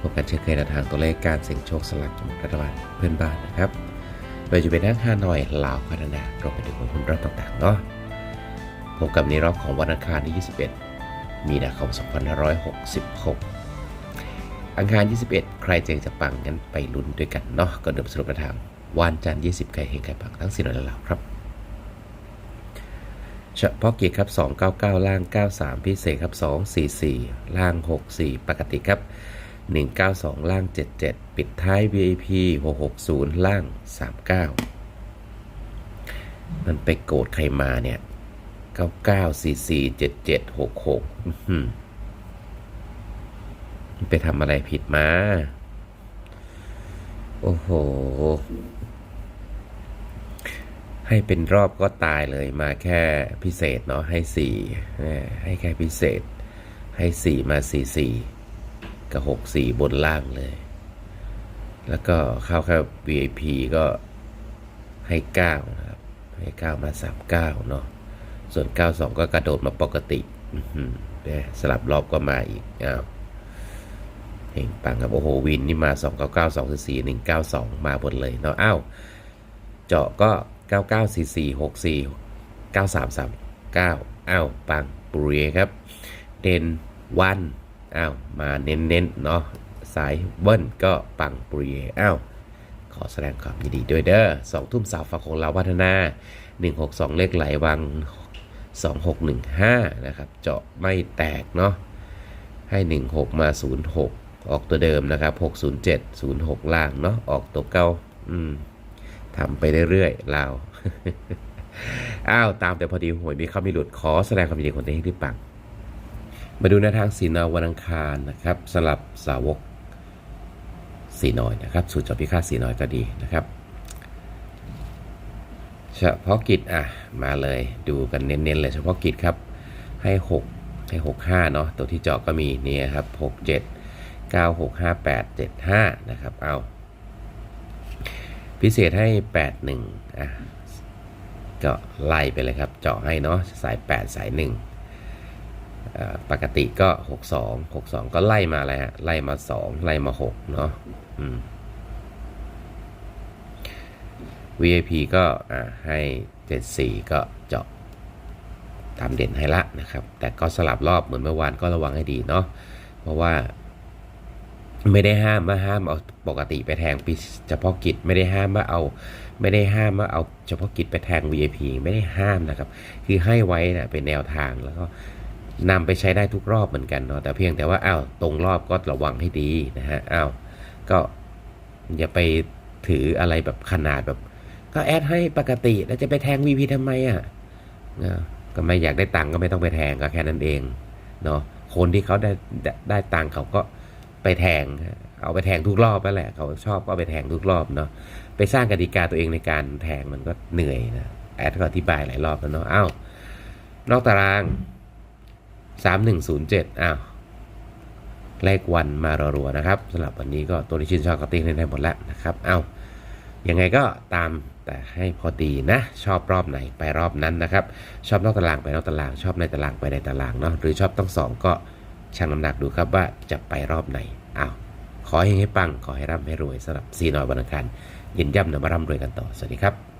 พบกันเช่นเคยในทางตัวเลขการเสี่ยงโชคสลักกินแบ่งรัฐบาลเพื่อนบ้านนะครับโดยจะเป็นทั้งฮานอยลาวพัฒนารวมไปถึงหุ้นรัฐต่างๆเนาะพบกับในรอบของวันอังคารที่ 21 มีนาคม 2566 อังคาร 21 ใครเจงจะปังกันไปลุ้นด้วยกันเนาะก็เดิมสรุปประทางวันจันทร์ 20 ใครเฮงใครปังทั้งสี่ร้อยละลาวครับ เฉพาะกิจครับ 299 ล่าง 93 พิเศษครับ 244 ล่าง 64 ปกติครับ 192 ล่าง 77 ปิดท้าย VIP 660 ล่าง 39 มันไปโกรธใครมาเนี่ย 9944 77 66 มันไปทำอะไรผิดมา โอ้โห ให้เป็นรอบก็ตายเลยมาแค่พิเศษเนาะให้สี่ให้แค่พิเศษ ให้สี่มาสี่สี่กับหกสี่บนล่างเลย แล้วก็เข้าแค่ VIP ก็ให้เก้านะครับให้เก้ามาสามเก้าเนาะส่วนเก้าสองก็กระโดดมาปกติเนี่ยสลับรอบก็มาอีกอ้าวเห็นปังครับโอ้โหวินนี่มาสองเก้าเก้าสองสี่หนึ่งเก้าสองมาบนเลยเนาะอ้าวเจาะก็ 994464 9339อ้าวปังปุเรครับ เด่นวันอ้าวมาเน้นๆเนาะสายเบิ้ลก็ปังปุเรอ้าวขอแสดงความยินดีด้วยเด้อสองทุ่มสาวฝักของเราวัฒนา 162 เลขไหลวัง 2615 นะครับ เจาะไม่แตกเนาะให้ 16 มา 06 ออกตัวเดิมนะครับ 607 06 ล่างเนาะออกตัวเก้าอืม ทำไปเรื่อยๆลาอ้าวตามแต่พอดีหวยมีเข้ามีหลุดขอแสดงความยินดีคนที่ที่ปัง มาดูในทางสีนาวันอังคารนะครับสลับสาวกสีน้อยนะครับ สูตรจอพิฆาตสีน้อยก็ดีนะครับเฉพาะกิจอะมาเลยดูกันเน้นๆเลยเฉพาะกิจครับ ให้ 6 ให้ 6 5เนาะตัวที่เจาะก็มีเนี่ยครับ 6 7 9 6 5 8 7 5นะครับเอา พิเศษให้ 81อะก็ไล่ไปเลยครับ เจาะให้เนาะสาย 8 สาย1อ่าปกติก็ 62 62 ก็ไล่มาเลยฮะไล่มา 2 ไล่มา 6 เนาะอืม VIP ก็อ่าให้ 74 ก็เจาะตามเด่นให้ละนะครับ แต่ก็สลับรอบเหมือนเมื่อวานก็ระวังให้ดีเนาะเพราะว่า ไม่ได้ห้ามว่าห้ามเอาปกติไปแทงปีเฉพาะกิจไม่ได้ห้ามว่าเอา ไม่ได้ห้ามว่าเอาเฉพาะกิจไปแทง VIP ไม่ได้ห้ามนะครับ คือให้ไว้นะเป็นแนวทางแล้วก็นำไปใช้ได้ทุกรอบเหมือนกันเนาะแต่เพียงแต่ว่าอ้าวตรงรอบก็ระวังให้ดีนะฮะอ้าวก็อย่าไปถืออะไรแบบขนาดแบบ ก็แอดให้ปกติแล้วจะไปแทง VP ทำไมอะเนอะก็ไม่อยากได้ตังค์ก็ไม่ต้องไปแทงก็แค่นั้นเองเนาะคนที่เขาได้ได้ได้ตังค์เขาก็ ไปแทง เอาไปแทงทุกรอบแล้วแหละ เขาชอบก็ไปแทงทุกรอบเนาะ ไปสร้างกติกาตัวเองในการแทงมันก็เหนื่อยนะ แอดก็อธิบายหลายรอบแล้วเนาะ อ้าวนอกตารางสามหนึ่งศูนย์เจ็ดอ้าว เลขวันมารัวๆนะครับสำหรับวันนี้ก็ตัวที่ชื่นชอบก็ติ้งได้หมดแล้วนะครับอ้าวยังไงก็ตามแต่ให้พอดีนะ ชอบรอบไหนไปรอบนั้นนะครับ ชอบนอกตารางไปนอกตาราง ชอบในตารางไปในตารางเนาะหรือชอบทั้งสองก็ ชั่งน้ำหนักดูครับว่าจะไปรอบไหนอ้าวขอให้ให้ปังขอให้ร่ำให้รวยสำหรับซีนอยวันอังคารยินย่ำนำมาร่ำรวยกันต่อสวัสดีครับ